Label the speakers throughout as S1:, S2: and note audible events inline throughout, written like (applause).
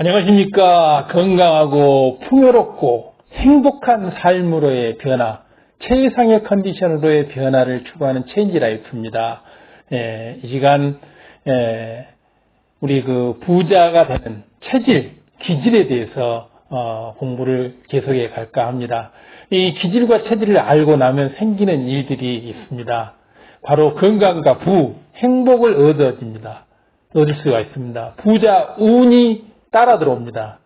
S1: 안녕하십니까. 건강하고 풍요롭고 행복한 삶으로의 변화, 최상의 컨디션으로의 변화를 추구하는 체인지 라이프입니다. 예, 이 시간 예, 우리 그 부자가 되는 체질, 기질에 대해서 어, 공부를 계속해 갈까 합니다. 이 기질과 체질을 알고 나면 생기는 일들이 있습니다. 바로 건강과 부, 행복을 얻어집니다. 얻을 수가 있습니다. 부자 운이 따라 들어옵니다.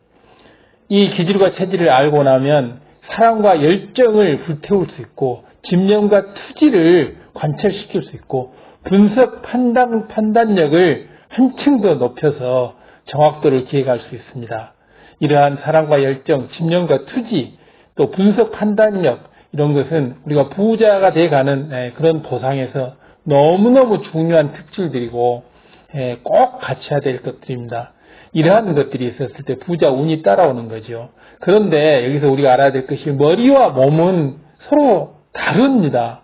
S1: 이 기질과 체질을 알고 나면 사랑과 열정을 불태울 수 있고 집념과 투지를 관철시킬 수 있고 분석 판단 판단력을 한층 더 높여서 정확도를 기획할 수 있습니다. 이러한 사랑과 열정, 집념과 투지, 또 분석 판단력 이런 것은 우리가 부자가 돼가는 예, 그런 도상에서 너무너무 중요한 특질들이고 예, 꼭 갖춰야 될 것들입니다. 이러한 것들이 있었을 때 부자 운이 따라오는 거죠. 그런데 여기서 우리가 알아야 될 것이 머리와 몸은 서로 다릅니다.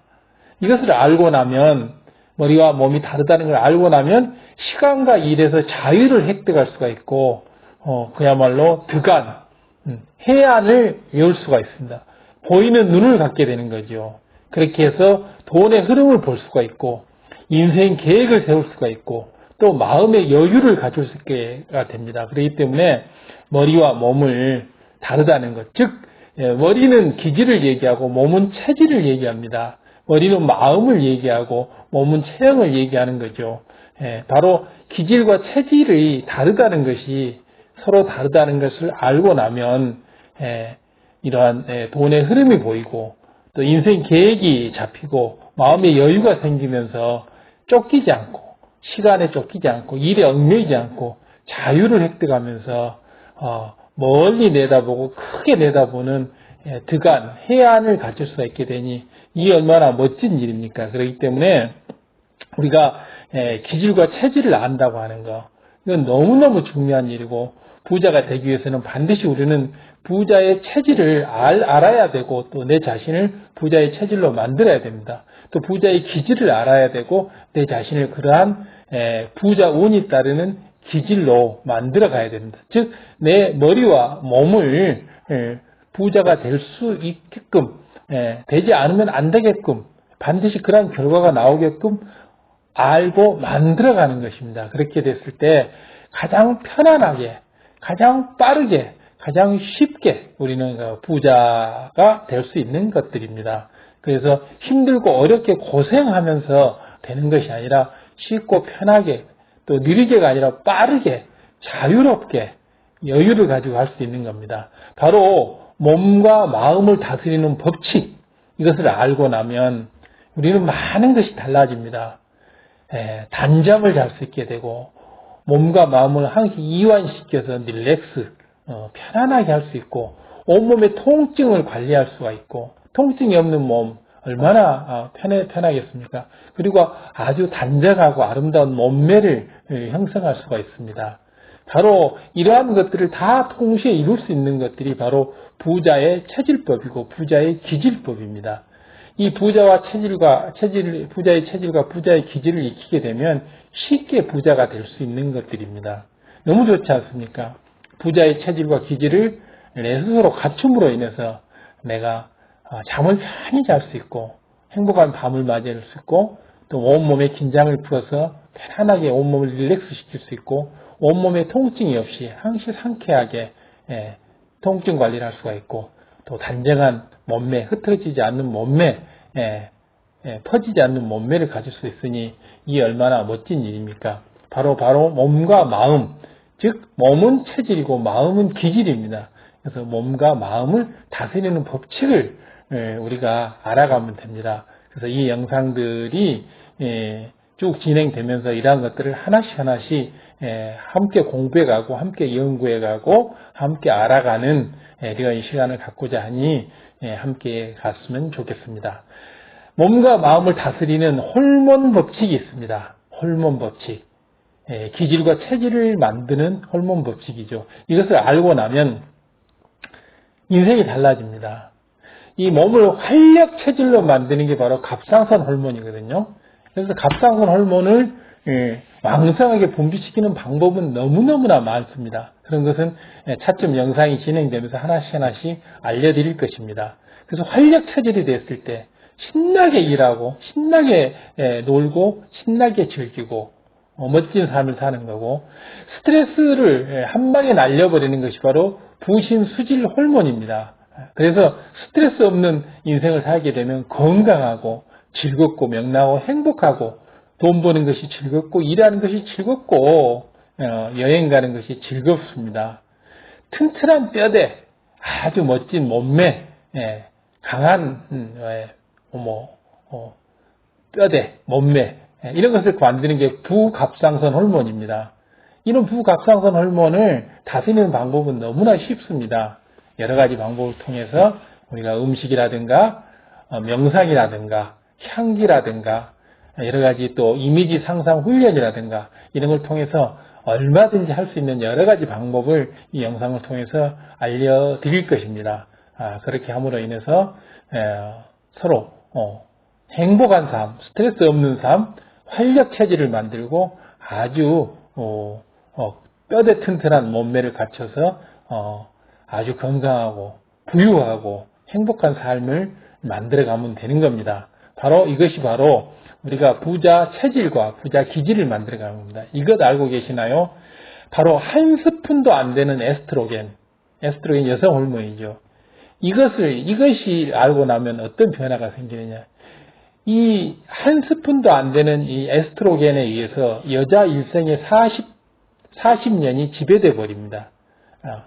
S1: 이것을 알고 나면 머리와 몸이 다르다는 걸 알고 나면 시간과 일에서 자유를 획득할 수가 있고 어, 그야말로 득안, 음, 해안을 외울 수가 있습니다. 보이는 눈을 갖게 되는 거죠. 그렇게 해서 돈의 흐름을 볼 수가 있고 인생 계획을 세울 수가 있고 또 마음의 여유를 가질 수 있게가 됩니다. 그렇기 때문에 머리와 몸을 다르다는 것. 즉, 예, 머리는 기질을 얘기하고 몸은 체질을 얘기합니다. 머리는 마음을 얘기하고 몸은 체형을 얘기하는 거죠. 예, 바로 기질과 체질이 다르다는 것이 서로 다르다는 것을 알고 나면 예, 이러한 돈의 흐름이 보이고 또 인생 계획이 잡히고 마음의 여유가 생기면서 쫓기지 않고 시간에 쫓기지 않고 일에 얽매이지 않고 자유를 획득하면서 어, 멀리 내다보고 크게 내다보는 예, 득안, 해안을 가질 수가 있게 되니 이 얼마나 멋진 일입니까? 그렇기 때문에 우리가 예, 기질과 체질을 안다고 하는 거 이건 너무너무 중요한 일이고 부자가 되기 위해서는 반드시 우리는 부자의 체질을 알, 알아야 되고 또 내 자신을 부자의 체질로 만들어야 됩니다. 또 부자의 기질을 알아야 되고 내 자신을 그러한 부자 운이 따르는 기질로 만들어 가야 됩니다. 즉, 내 머리와 몸을 부자가 될 수 있게끔, 되지 않으면 안 되게끔, 반드시 그러한 결과가 나오게끔 알고 만들어 가는 것입니다. 그렇게 됐을 때 가장 편안하게, 가장 빠르게, 가장 쉽게 우리는 그 부자가 될 수 있는 것들입니다. 그래서 힘들고 어렵게 고생하면서 되는 것이 아니라 쉽고 편하게 또 느리게가 아니라 빠르게 자유롭게 여유를 가지고 할 수 있는 겁니다. 바로 몸과 마음을 다스리는 법칙 이것을 알고 나면 우리는 많은 것이 달라집니다. 에, 단잠을 잘 수 있게 되고 몸과 마음을 항상 이완시켜서 릴렉스 어, 편안하게 할 수 있고 온몸의 통증을 관리할 수가 있고 통증이 없는 몸 얼마나 아, 편해, 편하겠습니까? 그리고 아주 단정하고 아름다운 몸매를 예, 형성할 수가 있습니다. 바로 이러한 것들을 다 동시에 이룰 수 있는 것들이 바로 부자의 체질법이고 부자의 기질법입니다. 이 부자와 체질과 체질, 부자의 체질과 부자의 기질을 익히게 되면 쉽게 부자가 될 수 있는 것들입니다. 너무 좋지 않습니까? 부자의 체질과 기질을 내 스스로 갖춤으로 인해서 내가 어, 잠을 편히 잘 수 있고 행복한 밤을 맞이할 수 있고 또 온몸의 긴장을 풀어서 편안하게 온몸을 릴렉스 시킬 수 있고 온몸에 통증이 없이 항시 상쾌하게 예, 통증 관리를 할 수가 있고 또 단정한 몸매, 흩어지지 않는 몸매, 예, 예, 퍼지지 않는 몸매를 가질 수 있으니 이 얼마나 멋진 일입니까? 바로 바로 몸과 마음, 즉 몸은 체질이고 마음은 기질입니다. 그래서 몸과 마음을 다스리는 법칙을 예, 우리가 알아가면 됩니다. 그래서 이 영상들이 예, 쭉 진행되면서 이러한 것들을 하나씩 하나씩 예, 함께 공부해가고 함께 연구해가고 함께 알아가는 이런 시간을 갖고자 하니 함께 갔으면 좋겠습니다. 몸과 마음을 다스리는 호르몬 법칙이 있습니다. 호르몬 법칙. 기질과 체질을 만드는 호르몬 법칙이죠. 이것을 알고 나면 인생이 달라집니다. 이 몸을 활력 체질로 만드는 게 바로 갑상선 호르몬이거든요. 그래서 갑상선 호르몬을 예, 왕성하게 분비시키는 방법은 너무너무나 많습니다. 그런 것은 예, 차츰 영상이 진행되면서 하나씩 하나씩 알려드릴 것입니다. 그래서 활력 체질이 됐을 때 신나게 일하고 신나게 예, 놀고 신나게 즐기고 어, 멋진 삶을 사는 거고 스트레스를 예, 한 방에 날려버리는 것이 바로 부신 수질 호르몬입니다. 그래서 스트레스 없는 인생을 살게 되면 건강하고 즐겁고 명랑하고 행복하고 돈 버는 것이 즐겁고 일하는 것이 즐겁고 어, 여행 가는 것이 즐겁습니다. 튼튼한 뼈대, 아주 멋진 몸매, 예, 강한 뭐 어, 뼈대, 몸매 예, 이런 것을 만드는 게 부갑상선 호르몬입니다. 이런 부갑상선 호르몬을 다스리는 방법은 너무나 쉽습니다. 여러 가지 방법을 통해서 우리가 음식이라든가 어, 명상이라든가 향기라든가 여러 가지 또 이미지 상상 훈련이라든가 이런 걸 통해서 얼마든지 할 수 있는 여러 가지 방법을 이 영상을 통해서 알려드릴 것입니다. 아, 그렇게 함으로 인해서 에, 서로 어, 행복한 삶, 스트레스 없는 삶, 활력 체질을 만들고 아주 어, 어, 뼈대 튼튼한 몸매를 갖춰서 어, 아주 건강하고 부유하고 행복한 삶을 만들어가면 되는 겁니다. 바로 이것이 바로 우리가 부자 체질과 부자 기질을 만들어가는 겁니다. 이것 알고 계시나요? 바로 한 스푼도 안 되는 에스트로겐, 에스트로겐 여성 호르몬이죠. 이것을 이것이 알고 나면 어떤 변화가 생기느냐? 이 한 스푼도 안 되는 이 에스트로겐에 의해서 여자 일생의 40 40년이 지배돼 버립니다. 아,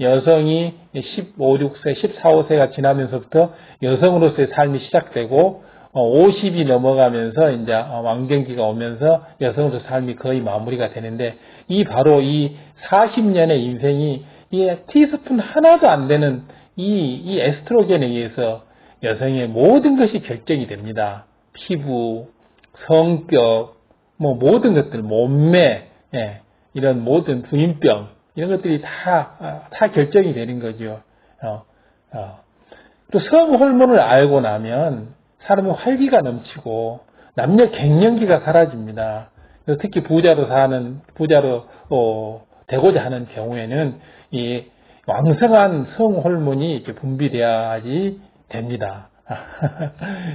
S1: 여성이 15, 6세, 14, 5세가 지나면서부터 여성으로서의 삶이 시작되고 50이 어, 넘어가면서 이제 어, 왕경기가 오면서 여성으로서 삶이 거의 마무리가 되는데 이 바로 이 40년의 인생이 이 티스푼 하나도 안 되는 이, 이 에스트로겐에 의해서 여성의 모든 것이 결정이 됩니다. 피부, 성격, 뭐 모든 것들, 몸매, 예, 이런 모든 부인병 이런 것들이 다, 아, 다 결정이 되는 거죠. 어, 어. 또 성호르몬을 알고 나면 사람의 활기가 넘치고 남녀 갱년기가 사라집니다. 특히 부자로 사는 부자로 어, 되고자 하는 경우에는 이 왕성한 성호르몬이 이렇게 분비돼야지 됩니다.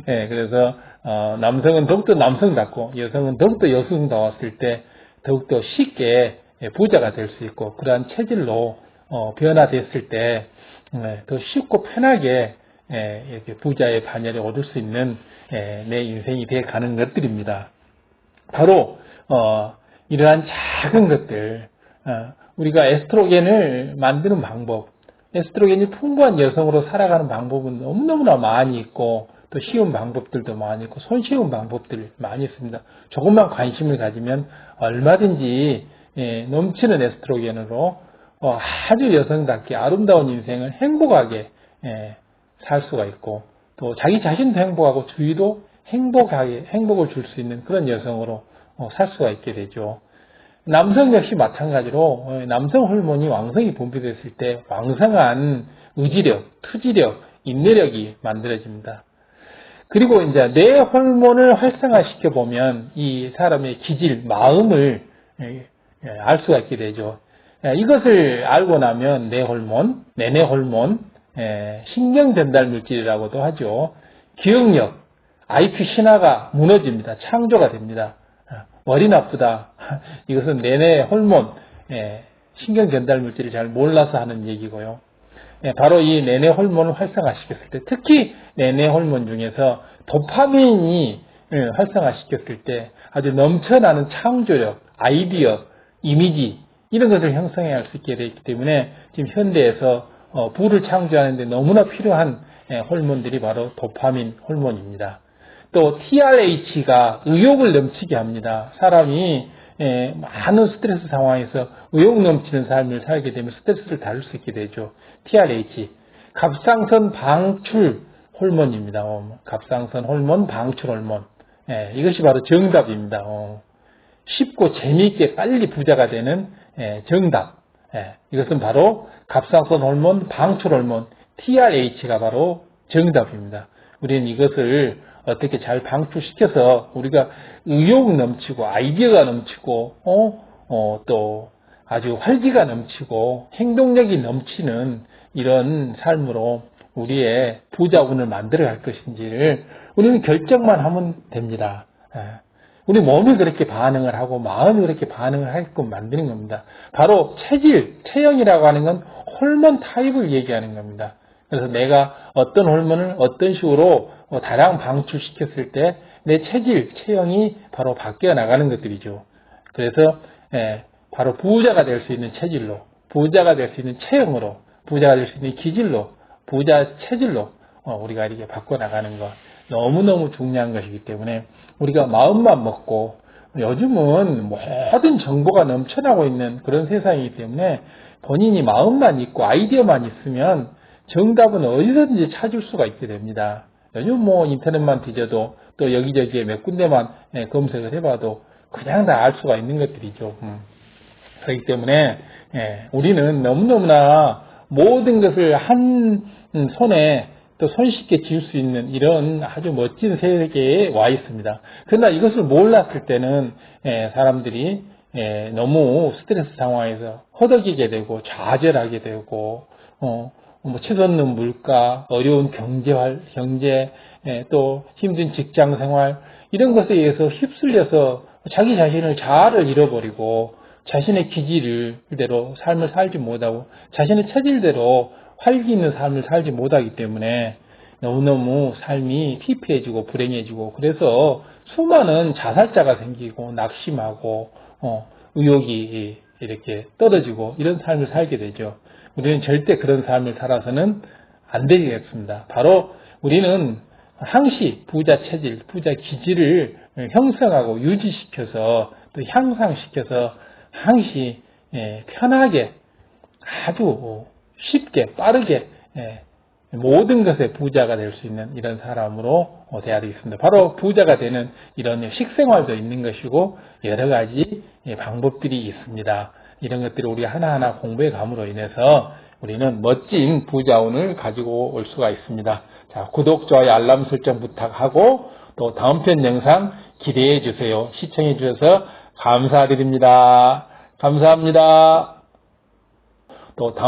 S1: 네, (laughs) 그래서 어, 남성은 더욱더 남성답고 여성은 더욱더 여성다웠을 때 더욱더 쉽게 부자가 될 수 있고 그러한 체질로 어, 변화됐을 때더 네, 쉽고 편하게 예, 이렇게 부자의 반열에 얻을 수 있는 예, 내 인생이 되어 가는 것들입니다. 바로 어, 이러한 작은 것들 어, 우리가 에스트로겐을 만드는 방법 에스트로겐이 풍부한 여성으로 살아가는 방법은 너무너무나 많이 있고 또 쉬운 방법들도 많이 있고 손쉬운 방법들 많이 있습니다. 조금만 관심을 가지면 얼마든지 예, 넘치는 에스트로겐으로 어, 아주 여성답게 아름다운 인생을 행복하게 살 수가 있고 또 자기 자신도 행복하고 주위도 행복하게 행복을 줄 수 있는 그런 여성으로 어, 살 수가 있게 되죠. 남성 역시 마찬가지로 어, 남성 호르몬이 왕성히 분비됐을 때 왕성한 의지력, 투지력, 인내력이 만들어집니다. 그리고 이제 뇌 호르몬을 활성화시켜 보면 이 사람의 기질, 마음을 예, 예, 알 수가 있게 되죠. 예, 이것을 알고 나면 뇌 호르몬, 내내 호르몬, 예, 신경 전달 물질이라고도 하죠. 기억력, IQ 신화가 무너집니다. 창조가 됩니다. 아, 머리 나쁘다. (laughs) 이것은 내내 호르몬, 예, 신경 전달 물질을 잘 몰라서 하는 얘기고요. 예, 바로 이 내내 호르몬을 활성화시켰을 때, 특히 내내 호르몬 중에서 도파민이 활성화시켰을 때 아주 넘쳐나는 창조력, 아이디어, 이미지 이런 것을 형성할 수 있게 되기 때문에 지금 현대에서 어, 부를 창조하는데 너무나 필요한 예, 호르몬들이 바로 도파민 호르몬입니다. 또 TRH가 의욕을 넘치게 합니다. 사람이 예, 많은 스트레스 상황에서 의욕 넘치는 삶을 살게 되면 스트레스를 다룰 수 있게 되죠. TRH 갑상선 방출 호르몬입니다. 어, 갑상선 호르몬 방출 호르몬 예, 이것이 바로 정답입니다. 어, 쉽고 재미있게 빨리 부자가 되는 정답 이것은 바로 갑상선 호르몬, 방출 호르몬, TRH가 바로 정답입니다. 우리는 이것을 어떻게 잘 방출시켜서 우리가 의욕 넘치고 아이디어가 넘치고 어, 어, 또 아주 활기가 넘치고 행동력이 넘치는 이런 삶으로 우리의 부자운을 만들어 갈 것인지를 우리는 결정만 하면 됩니다. 예. 우리 몸이 그렇게 반응을 하고 마음이 그렇게 반응을 하게끔 만드는 겁니다. 바로 체질, 체형이라고 하는 건 호르몬 타입을 얘기하는 겁니다. 그래서 내가 어떤 호르몬을 어떤 식으로 다량 방출시켰을 때 내 체질, 체형이 바로 바뀌어 나가는 것들이죠. 그래서 예, 바로 부자가 될 수 있는 체질로, 부자가 될 수 있는 체형으로, 부자가 될 수 있는 기질로, 부자 체질로 어, 우리가 이렇게 바꿔 나가는 것 너무너무 중요한 것이기 때문에 우리가 마음만 먹고 요즘은 모든 정보가 넘쳐나고 있는 그런 세상이기 때문에 본인이 마음만 있고 아이디어만 있으면 정답은 어디서든지 찾을 수가 있게 됩니다. 요즘 뭐 인터넷만 뒤져도 또 여기저기에 몇 군데만 예, 검색을 해봐도 그냥 다 알 수가 있는 것들이죠. 음. 그렇기 때문에 예, 우리는 너무너무나 모든 것을 한 손에 또 손쉽게 지을 수 있는 이런 아주 멋진 세계에 와 있습니다. 그러나 이것을 몰랐을 때는 예, 사람들이 예, 너무 스트레스 상황에서 허덕이게 되고 좌절하게 되고 어, 뭐 치솟는 물가, 어려운 경제 경제, 예, 또 힘든 직장 생활 이런 것에 의해서 휩쓸려서 자기 자신을 자아를 잃어버리고 자신의 기질을 대로 삶을 살지 못하고 자신의 체질대로 활기 있는 삶을 살지 못하기 때문에 너무너무 삶이 피폐해지고 불행해지고 그래서 수많은 자살자가 생기고 낙심하고 어, 의욕이 이렇게 떨어지고 이런 삶을 살게 되죠. 우리는 절대 그런 삶을 살아서는 안 되겠습니다. 바로 우리는 항시 부자 체질, 부자 기질을 형성하고 유지시켜서 또 향상시켜서 항시 예, 편하게 아주 쉽게 빠르게 예, 모든 것에 부자가 될 수 있는 이런 사람으로 돼야 되겠습니다. 바로 부자가 되는 이런 식생활도 있는 것이고 여러 가지 예, 방법들이 있습니다. 이런 것들을 우리 하나하나 공부해 감으로 인해서 우리는 멋진 부자운을 가지고 올 수가 있습니다. 자, 구독, 좋아요, 알람 설정 부탁하고 또 다음 편 영상 기대해 주세요. 시청해 주셔서 감사드립니다. 감사합니다. 또 다음